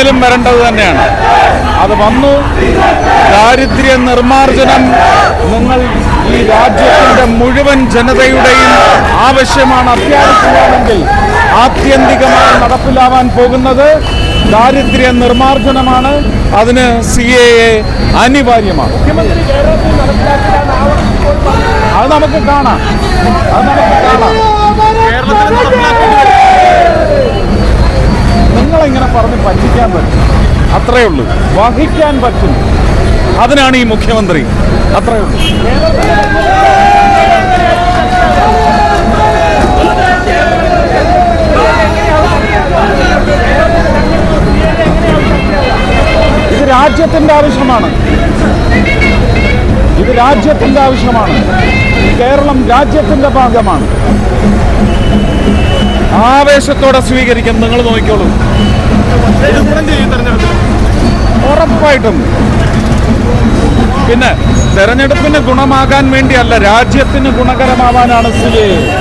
ഇനിമേലും വരേണ്ടത് തന്നെയാണ്. അത് വന്നു. ദാരിദ്ര്യ നിർമ്മാർജനം നിങ്ങൾ ഈ രാജ്യത്തിന്റെ മുഴുവൻ ജനതയുടെയും ആവശ്യമാണ്. അത്യാവശ്യമാണെങ്കിൽ ആത്യന്തികമായി നടപ്പിലാവാൻ പോകുന്നത് ദാരിദ്ര്യ നിർമ്മാർജനമാണ്. അതിന് സി എ എ അനിവാര്യമാണ്. അത് നമുക്ക് കാണാം. അത് നമുക്ക് കാണാം നിങ്ങളിങ്ങനെ പറഞ്ഞ് പറ്റിക്കാൻ പറ്റും. അത്രയേ ഉള്ളൂ. വഹിക്കാൻ പറ്റും. അതിനാണ് ഈ മുഖ്യമന്ത്രി. അത്രയേ ഉള്ളൂ. ഇത് രാജ്യത്തിന്റെ ആവശ്യമാണ്. ഇത് രാജ്യത്തിന്റെ ആവശ്യമാണ്. കേരളം രാജ്യത്തിന്റെ ഭാഗമാണ്. ആവേശത്തോടെ സ്വീകരിക്കും. നിങ്ങൾ നോക്കിക്കോളൂ. ഉറപ്പായിട്ടും. പിന്നെ തെരഞ്ഞെടുപ്പിന് ഗുണമാകാൻ വേണ്ടിയല്ല രാജ്യത്തിന് ഗുണകരമാവാനാണ് സി എ തെരഞ്ഞെടുപ്പിന് ഗുണകരമാകാൻ